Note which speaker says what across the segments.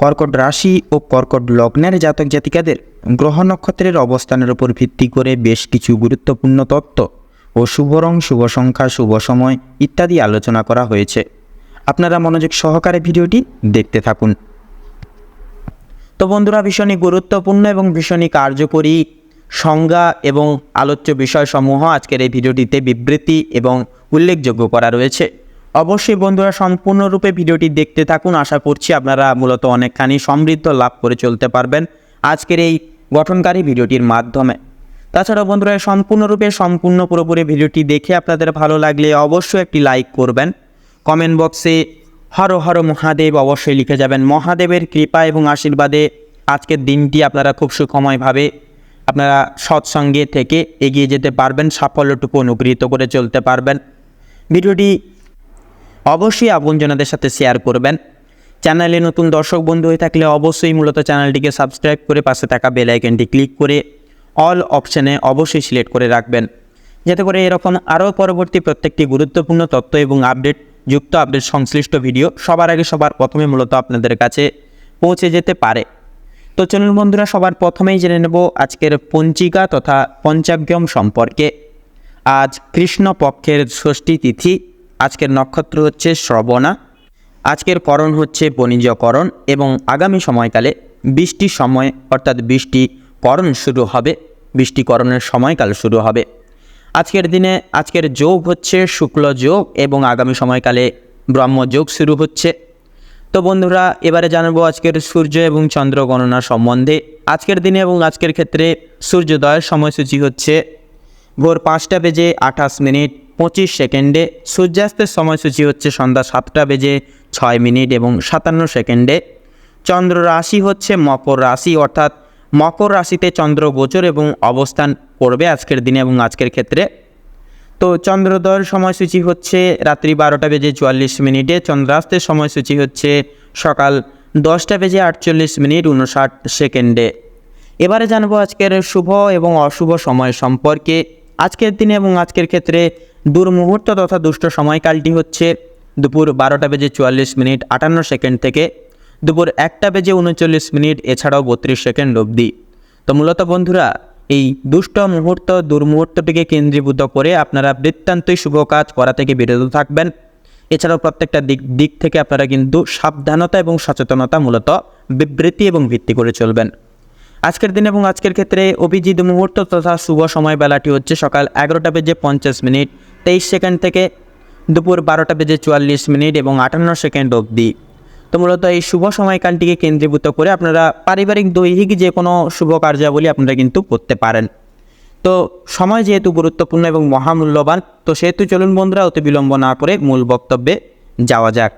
Speaker 1: কর্কট রাশি ও কর্কট লগ্নের জাতক জাতিকাদের গ্রহ নক্ষত্রের অবস্থানের উপর ভিত্তি করে বেশ কিছু গুরুত্বপূর্ণ তত্ত্ব ও শুভ রং, শুভ সংখ্যা, শুভ সময় ইত্যাদি আলোচনা করা হয়েছে। আপনারা মনোযোগ সহকারে ভিডিওটি দেখতে থাকুন। তো বন্ধুরা, ভীষণই গুরুত্বপূর্ণ এবং ভীষণই কার্যকরী সংজ্ঞা এবং আলোচ্য বিষয়সমূহ আজকের এই ভিডিওটিতে বিবৃতি এবং উল্লেখযোগ্য করা রয়েছে। অবশ্যই বন্ধুরা সম্পূর্ণরূপে ভিডিওটি দেখতে থাকুন। আশা করছি আপনারা মূলত অনেকখানি সমৃদ্ধ লাভ করে চলতে পারবেন আজকের এই গঠনকারী ভিডিওটির মাধ্যমে। তাছাড়া বন্ধুরা, সম্পূর্ণরূপে, সম্পূর্ণ পুরোপুরি ভিডিওটি দেখে আপনাদের ভালো লাগলে অবশ্যই একটি লাইক করবেন। কমেন্ট বক্সে হর হর মহাদেব অবশ্যই লিখে যাবেন। মহাদেবের কৃপা এবং আশীর্বাদে আজকের দিনটি আপনারা খুব সুখময়ভাবে আপনারা সৎসঙ্গে থেকে এগিয়ে যেতে পারবেন, সাফল্যটুকু অনুগৃহীত করে চলতে পারবেন। ভিডিওটি অবশ্যই আপনজনদের সাথে শেয়ার করবেন। চ্যানেলে নতুন দর্শক বন্ধু হয়ে থাকলে অবশ্যই মূলত চ্যানেলটিকে সাবস্ক্রাইব করে পাশে থাকা বেল আইকনটি ক্লিক করে অল অপশানে অবশ্যই সিলেক্ট করে রাখবেন। যাতে করে এরকম আরও পরবর্তী প্রত্যেকটি গুরুত্বপূর্ণ তথ্য এবং আপডেট যুক্ত আপডেট সংশ্লিষ্ট ভিডিও সবার আগে সবার প্রথমে মূলত আপনাদের কাছে পৌঁছে যেতে পারে। তো চলুন বন্ধুরা, সবার প্রথমেই জেনে নেব আজকের পঞ্চিকা তথা পঞ্চাগ্যম সম্পর্কে। আজ কৃষ্ণ পক্ষের ষষ্ঠী তিথি। আজকের নক্ষত্র হচ্ছে শ্রবণা। আজকের করণ হচ্ছে বণিজকরণ এবং আগামী সময়কালে বৃষ্টির সময়, অর্থাৎ বৃষ্টি করণ শুরু হবে, বৃষ্টিকরণের সময়কাল শুরু হবে। আজকের দিনে, আজকের যোগ হচ্ছে শুক্ল যোগ এবং আগামী সময়কালে ব্রহ্মযোগ শুরু হচ্ছে। তো বন্ধুরা, এবারে জানাব আজকের সূর্য এবং চন্দ্র গণনা সম্বন্ধে আজকের দিনে এবং আজকের ক্ষেত্রে সূর্যোদয়ের সময়সূচি হচ্ছে ভোর পাঁচটা বেজে আঠাশ মিনিট। পঁচিশ সেকেন্ডে সূর্যাস্তের সময়সূচি হচ্ছে সন্ধ্যা সাতটা বেজে ছয় মিনিট এবং সাতান্ন সেকেন্ডে চন্দ্র রাশি হচ্ছে মকর রাশি, অর্থাৎ মকর রাশিতে চন্দ্র গোচর এবং অবস্থান করবে আজকের দিনে এবং আজকের ক্ষেত্রে। তো চন্দ্রোদয়ের সময়সূচি হচ্ছে রাত্রি বারোটা বেজে চুয়াল্লিশ মিনিটে, চন্দ্রাস্তের সময়সূচি হচ্ছে সকাল দশটা বেজে আটচল্লিশ মিনিট উনষাট সেকেন্ডে। এবারে জানব আজকের শুভ এবং অশুভ সময় সম্পর্কে, আজকের দিনে এবং আজকের ক্ষেত্রে দুর্মুহূর্ত তথা দুষ্ট সময়কালটি হচ্ছে দুপুর বারোটা বেজে চুয়াল্লিশ মিনিট আটান্ন সেকেন্ড থেকে দুপুর একটা বেজে উনচল্লিশ মিনিট, এছাড়াও বত্রিশ সেকেন্ড অবধি। তো মূলত বন্ধুরা, এই দুষ্ট মুহূর্ত, দুর্মুহূর্তটিকে কেন্দ্রীভূত করে আপনারা বৃত্তান্তই শুভ কাজ করা থেকে বিরত থাকবেন। এছাড়াও প্রত্যেকটা দিক দিক থেকে আপনারা কিন্তু সাবধানতা এবং সচেতনতা মূলত বিবৃতি এবং ভিত্তি করে চলবেন। আজকের দিন এবং আজকের ক্ষেত্রে অভিজিৎ মুহূর্ত তথা শুভ সময় বেলাটি হচ্ছে সকাল এগারোটা বেজে পঞ্চাশ মিনিট। তেইশ সেকেন্ড থেকে দুপুর বারোটা বেজে চুয়াল্লিশ মিনিট এবং আটান্ন সেকেন্ড অবধি। তো মূলত এই শুভ সময়কালটিকে কেন্দ্রীভূত করে আপনারা পারিবারিক, দৈহিক যে কোনো শুভ কার্যাবলী আপনারা কিন্তু করতে পারেন। তো সময় যেহেতু গুরুত্বপূর্ণ এবং মহামূল্যবান, তো সেহেতু চলুন বন্ধুরা অতি বিলম্ব না করে মূল বক্তব্যে যাওয়া যাক।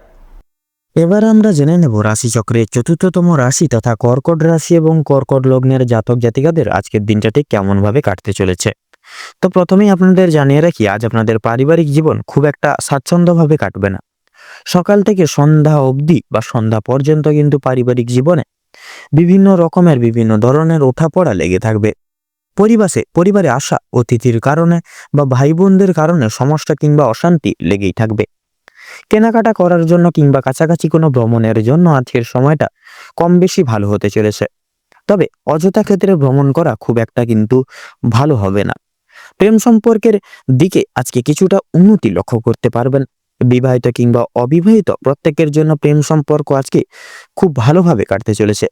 Speaker 2: এবার আমরা জেনে নেব রাশিচক্রের চতুর্থতম রাশি তথা কর্কট রাশি এবং কর্কট লগ্নের জাতক জাতিকাদের আজকের দিনটা ঠিক কেমনভাবে কাটতে চলেছে। তো প্রথমেই আপনাদের জানিয়ে রাখি, আজ আপনাদের পারিবারিক জীবন খুব একটা স্বাচ্ছন্দ্যভাবে কাটবে না। সকাল থেকে সন্ধ্যা অবধি বা সন্ধ্যা পর্যন্ত কিন্তু পারিবারিক জীবনে বিভিন্ন রকমের, বিভিন্ন ধরনের ওঠাপড়া লেগে থাকবে। পরিবাসে পরিবারে আসা, অতিথির কারণে বা ভাই বোনদের কারণে সমস্যা কিংবা অশান্তি লেগেই থাকবে। কেনাকাটা করার জন্য কিংবা কাছাকাছি কোনো ভ্রমণের জন্য আজকের সময়টা কম বেশি ভালো হতে চলেছে। তবে অযথা ক্ষেত্রে ভ্রমণ করা খুব একটা কিন্তু ভালো হবে না। প্রেম সম্পর্কের দিকে আজকে কিছুটা উন্নতি লক্ষ্য করতে পারবেন। বিবাহিত কিংবা অবিবাহিত প্রত্যেকের জন্য প্রেম সম্পর্ক আজকে খুব ভালোভাবে কাটতে চলেছে।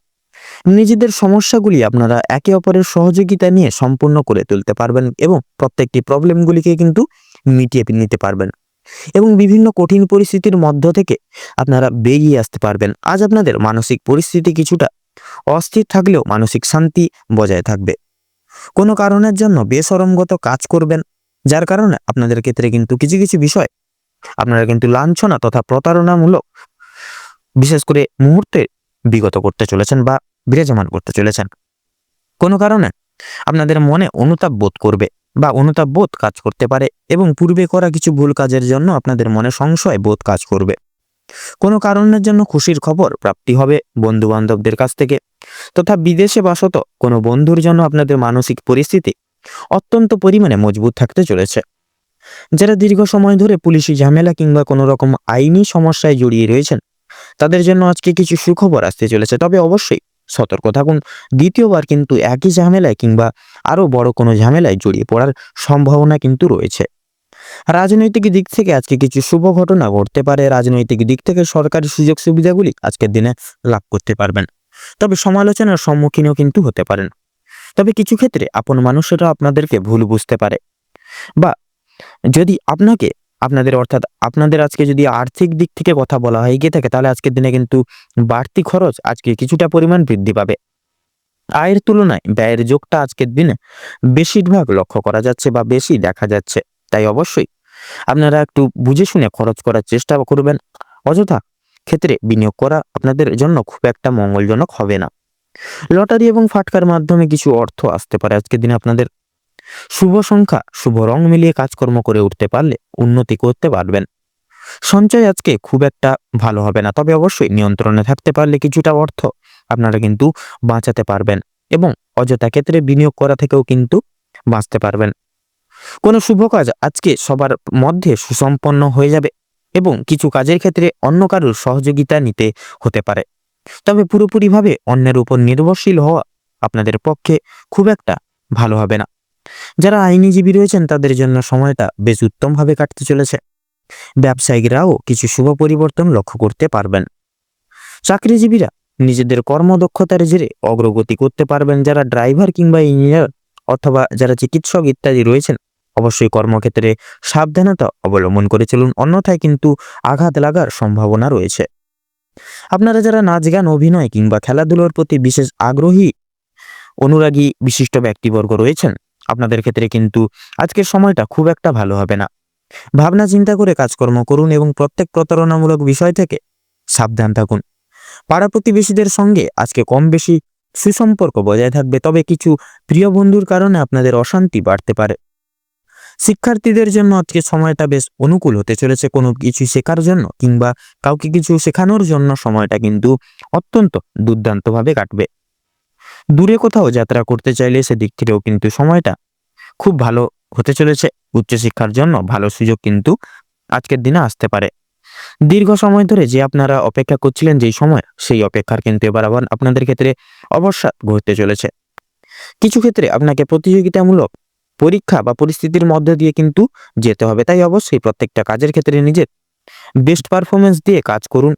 Speaker 2: নিজেদের সমস্যাগুলি আপনারা একে অপরের সহযোগিতা নিয়ে সম্পূর্ণ করে তুলতে পারবেন এবং প্রত্যেকটি প্রবলেমগুলিকে কিন্তু মিটিয়ে নিতে পারবেন এবং বিভিন্ন কঠিন পরিস্থিতির মধ্য থেকে আপনারা বেরিয়ে আসতে পারবেন। আজ আপনাদের মানসিক পরিস্থিতি কিছুটা অস্থির থাকলেও মানসিক শান্তি বজায় থাকবে। কোনো কারণের জন্য বেসরমগত কাজ করবেন, যার কারণে আপনাদের ক্ষেত্রে কিন্তু কিছু কিছু বিষয়, আপনারা কিন্তু লাঞ্ছনা তথা প্রতারণামূলক, বিশেষ করে মুহূর্তে বিগত করতে চলেছেন বা বিরাজমান করতে চলেছেন। কোনো কারণে আপনাদের মনে অনুতাপ বোধ করবে বা অনুতাপ বোধ কাজ করতে পারে এবং পূর্বে করা কিছু ভুল কাজের জন্য আপনাদের মনে সংশয় বোধ কাজ করবে। কোনো কারণের জন্য খুশির খবর প্রাপ্তি হবে বন্ধু বান্ধবদের কাছ থেকে। তথা বিদেশে বাসত কোনো বন্ধুর জন্য আপনাদের মানসিক পরিস্থিতি অত্যন্ত পরিমাণে মজবুত থাকতে চলেছে। যারা দীর্ঘ সময় ধরে পুলিশি ঝামেলা কিংবা কোনো রকম আইনি সমস্যায় জড়িয়ে রয়েছেন, তাদের জন্য আজকে কিছু সুখবর আসতে চলেছে। তবে অবশ্যই সতর্ক থাকুন। দ্বিতীয়বার কিন্তু একই ঝামেলায় কিংবা আরও বড় কোনো ঝামেলায় জড়িয়ে পড়ার সম্ভাবনা কিন্তু রয়েছে। রাজনৈতিক দিক থেকে আজকে কিছু শুভ ঘটনা ঘটতে পারে। রাজনৈতিক দিক থেকে সরকারি সুযোগ সুবিধাগুলি আজকের দিনে লাভ করতে পারবেন। তবে সমালোচনার সম্মুখীনও কিন্তু হতে পারেন। তবে কিছু ক্ষেত্রে আপন মানুষেরা আপনাদেরকে ভুল বুঝতে পারে। বা যদি আপনাকে, আপনাদের অর্থাৎ আপনাদের আজকে যদি আর্থিক দিক থেকে কথা বলা হয় গিয়ে থাকে, তাহলে আজকের দিনে কিন্তু বাড়তি খরচ আজকে কিছুটা পরিমাণ বৃদ্ধি পাবে। আয়ের তুলনায় ব্যয়ের যোগটা আজকের দিনে বেশিরভাগ লক্ষ্য করা যাচ্ছে বা বেশি দেখা যাচ্ছে। তাই অবশ্যই আপনারা একটু বুঝে শুনে খরচ করার চেষ্টা করবেন। অযথা ক্ষেত্রে বিনিয়োগ করা আপনাদের জন্য খুব একটা মঙ্গলজনক হবে না। লটারি এবং ফাটকার মাধ্যমে কিছু অর্থ আসতে পারে। আজকের দিনে আপনাদের শুভ সংখ্যা, শুভ রং মিলিয়ে কাজকর্ম করে উঠতে পারলে উন্নতি করতে পারবেন। সঞ্চয় আজকে খুব একটা ভালো হবে না, তবে অবশ্যই নিয়ন্ত্রণে থাকতে পারলে কিছুটা অর্থ আপনারা কিন্তু বাঁচাতে পারবেন এবং অযথা ক্ষেত্রে বিনিয়োগ করা থেকেও কিন্তু বাঁচতে পারবেন। কোনো শুভ কাজ আজকে সবার মধ্যে সুসম্পন্ন হয়ে যাবে এবং কিছু কাজের ক্ষেত্রে অন্য কারোর সহযোগিতা নিতে হতে পারে। তবে পুরোপুরিভাবে অন্যের উপর নির্ভরশীল হওয়া আপনাদের পক্ষে খুব একটা ভালো হবে না। যারা আইনজীবী রয়েছেন, তাদের জন্য সময়টা বেশ উত্তমভাবে কাটতে চলেছে। ব্যবসায়িকরাও কিছু শুভ পরিবর্তন লক্ষ্য করতে পারবেন। চাকরিজীবীরা নিজেদের কর্মদক্ষতার জেরে অগ্রগতি করতে পারবেন। যারা ড্রাইভার কিংবা ইঞ্জিনিয়ার অথবা যারা চিকিৎসক ইত্যাদি রয়েছেন অবশ্যই কর্মক্ষেত্রে সাবধানতা অবলম্বন করে চলুন, অন্যথায় কিন্তু আঘাত লাগার সম্ভাবনা রয়েছে। আপনারা যারা নাচ গান, অভিনয় কিংবা খেলাধুলোর প্রতি বিশেষ আগ্রহী, অনুরাগী বিশিষ্ট ব্যক্তিবর্গ রয়েছেন, আপনাদের ক্ষেত্রে কিন্তু আজকের সময়টা খুব একটা ভালো হবে না। ভাবনা চিন্তা করে কাজকর্ম করুন এবং প্রত্যেক প্রতারণামূলক বিষয় থেকে সাবধান থাকুন। পাড়া প্রতিবেশীদের সঙ্গে আজকে কম বেশি সুসম্পর্ক বজায় থাকবে, তবে কিছু প্রিয় বন্ধুর কারণে আপনাদের অশান্তি বাড়তে পারে। শিক্ষার্থীদের জন্য আজকে সময়টা বেশ অনুকূল হতে চলেছে কোনো কিছু শেখার জন্য কিংবা কাউকে কিছু শেখানোর জন্য সময়টা কিন্তু অত্যন্ত দুর্দান্তভাবে কাটবে। দূরে কোথাও যাত্রা করতে চাইলে সেদিক থেকেও কিন্তু সময়টা খুব ভালো হতে চলেছে। উচ্চশিক্ষার জন্য ভালো সুযোগ কিন্তু আজকের দিনে আসতে পারে। দীর্ঘ সময় ধরে যে আপনারা অপেক্ষা করছিলেন যেই সময়, সেই অপেক্ষার কিন্তু এবার আবার আপনাদের ক্ষেত্রে অবসাদ ঘটতে চলেছে। কিছু ক্ষেত্রে আপনাকে প্রতিযোগিতামূলক পরীক্ষা বা পরিস্থিতির মধ্যে দিয়ে কিন্তু যেতে হবে। তাই অবশ্যই প্রত্যেকটা কাজের ক্ষেত্রে নিজের বেস্ট পারফরমেন্স দিয়ে কাজ করুন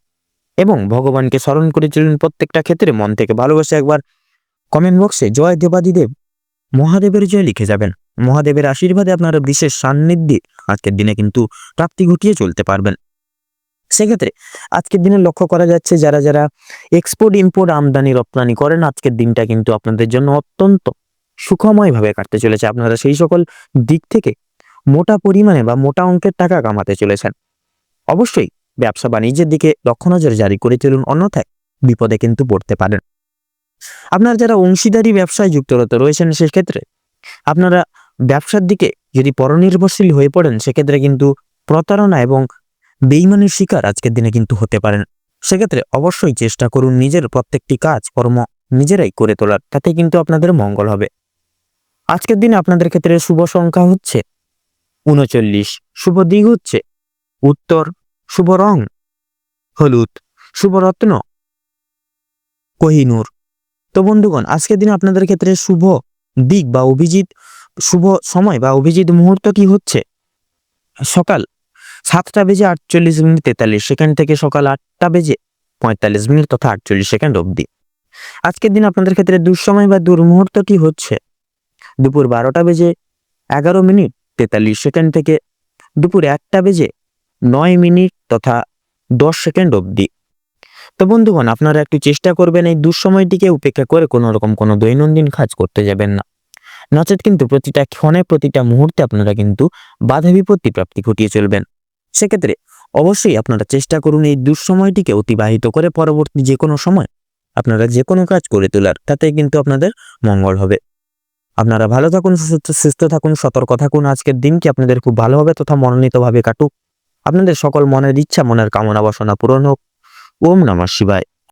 Speaker 2: এবং ভগবানকে স্মরণ করে চলুন প্রত্যেকটা ক্ষেত্রে মন থেকে ভালোবাসে একবার কমেন্ট বক্সে জয় দেবাদিদেব মহাদেবের জয় লিখে যাবেন। মহাদেবের আশীর্বাদে আপনারা বিশেষ সান্নিধ্যে আজকের দিনে কিন্তু প্রাপ্তি ঘটিয়ে চলতে পারবেন। সেক্ষেত্রে আজকের দিনে লক্ষ্য করা যাচ্ছে, যারা যারা এক্সপোর্ট ইম্পোর্ট আমদানি, রপ্তানি করেন, আজকের দিনটা কিন্তু আপনাদের জন্য অত্যন্ত সুখময়ভাবে কাটতে চলেছে। আপনারা সেই সকল দিক থেকে মোটা পরিমাণে বা মোটা অঙ্কের টাকা কামাতে চলেছেন। অবশ্যই ব্যবসা বাণিজ্যের দিকে লক্ষ্য নজর জারি করে চলুন, অন্যথায় বিপদে কিন্তু পড়তে পারেন। আপনারা যারা অংশীদারি ব্যবসায় যুক্তরত রয়েছেন, সেক্ষেত্রে আপনারা ব্যবসার দিকে যদি পরনির্ভরশীল হয়ে পড়েন, সেক্ষেত্রে কিন্তু প্রতারণা এবং বেইমানের শিকার আজকের দিনে কিন্তু হতে পারেন। সেক্ষেত্রে অবশ্যই চেষ্টা করুন নিজের প্রত্যেকটি কাজ, কর্ম নিজেরাই করে তোলার। তাতে কিন্তু আপনাদের মঙ্গল হবে। আজকের দিনে আপনাদের ক্ষেত্রে শুভ সংখ্যা হচ্ছে উনচল্লিশ, শুভ দিক হচ্ছে উত্তর, শুভ রং হলুদ, শুভ রত্ন কোহিনূর। তো বন্ধুগণ, আজকের দিনে আপনাদের ক্ষেত্রে শুভ দিক বা অভিজিৎ, শুভ সময় বা অভিজিৎ মুহূর্ত কি হচ্ছে? সকাল সাতটা বেজে আটচল্লিশ মিনিট তেতাল্লিশ সেকেন্ড থেকে সকাল আটটা বেজে পঁয়তাল্লিশ মিনিট তথা আটচল্লিশ সেকেন্ড অবধি। আজকের দিন আপনাদের ক্ষেত্রে দুঃসময় বা দুর্মুহূর্তটি হচ্ছে? দুপুর বারোটা বেজে এগারো মিনিট তেতাল্লিশ সেকেন্ড থেকে দুপুর একটা বেজে নয় মিনিট তথা দশ সেকেন্ড অবধি। তো বন্ধুগণ, আপনারা একটু চেষ্টা করবেন এই দুঃসময়টিকে উপেক্ষা করে কোনো রকম কোনো দৈনন্দিন কাজ করতে যাবেন না। নচেত কিন্তু প্রতিটা ক্ষণে প্রতিটা মুহূর্তে আপনারা কিন্তু বাধা বিপত্তি প্রাপ্তি ঘটিয়ে চলবেন। সেক্ষেত্রে অবশ্যই আপনারা চেষ্টা করুন এই দুঃসময়টিকে অতিবাহিত করে পরবর্তী যে কোনো সময় আপনারা যে কোনো কাজ করে তোলার তাতে কিন্তু আপনাদের মঙ্গল হবে। আপনারা ভালো থাকুন, সুস্থ- থাকুন, সতর্ক থাকুন। আজকের দিনটি আপনাদের খুব ভালোভাবে তথা মনোনীতভাবে কাটুক? আপনাদের সকল মনের ইচ্ছা, মনের কামনা বাসনা পূরণ হোক। ওম নমঃ শিবায়।